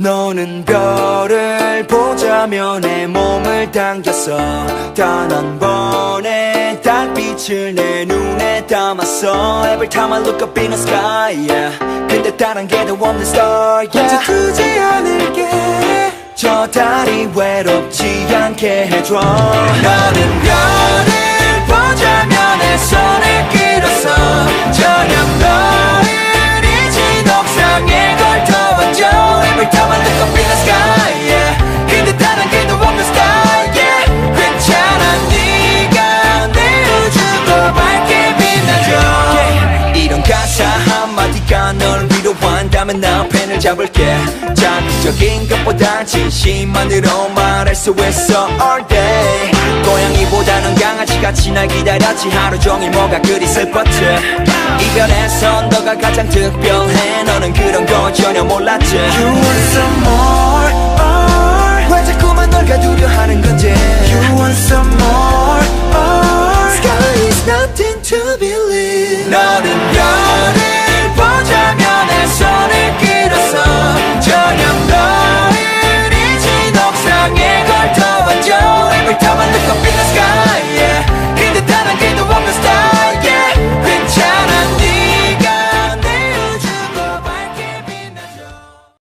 너는 별을 보자며 내 몸을 당겼어 단 한 번의 달빛을 내 눈에 담았어 Every time I look up in the sky yeah. 근데 다른 게도 없는 star yeah. 이제 두지 않을게 저 달이 외롭지 않게 해줘 너는 별을 한마디가 널 위로한다면 난 펜을 잡을게. 자극적인 것보다 진심만으로 말할 수 있어 all day. 고양이보다는 강아지같이 날 기다렸지. 하루 종일 뭐가 그리 슬펐지? 이별에서 너가 가장 특별해. 너는 그런 거 전혀 몰랐지. You want some more or 왜 자꾸만 널 가두려 하는 건지. You want some more or Sky is nothing to believe. 너는